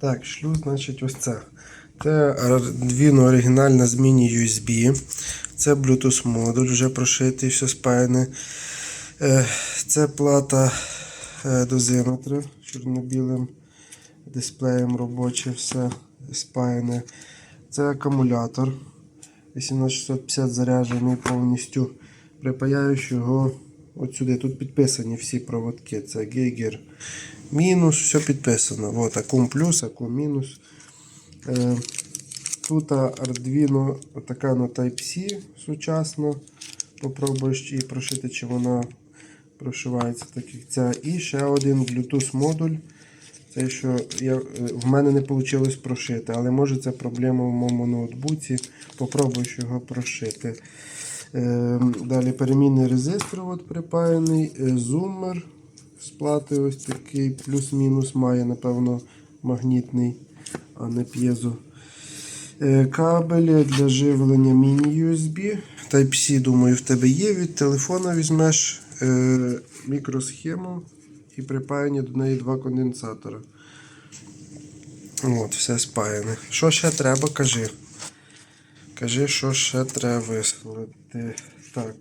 Так, шлюз, значить, ось це. Це Arduino оригінальна з міні-USB. Це Bluetooth модуль, вже прошитий, все спаяне. Е, Це плата е, чорно-білим дисплеєм робоче, все спаяне. Це акумулятор 18650 заряджений повністю. Припаяєш його от сюди. Тут підписані всі проводки. Це Geiger мінус, все підписано. Вот, акум плюс, акум мінус. Е, Тут Arduino така на Type-C сучасно. Попробуєш і прошити, чи вона прошивається так як ця. І ще один Bluetooth модуль. Це що я, е, в мене не вийшло прошити, але може це проблема в моєму ноутбуці. Попробуєш його прошити. Е, далі перемінний резистор от припаяний, е, зумер з плати ось такий, плюс-мінус має, напевно, магнітний, а не п'єзо. Е, Кабелі для живлення міні-USB. Type-C, думаю, в тебе є. Від телефона візьмеш е, мікросхему і припаяні до неї два конденсатора. От, все спаяне. Що ще треба, кажи. Кажи, що ще треба висловити. Так.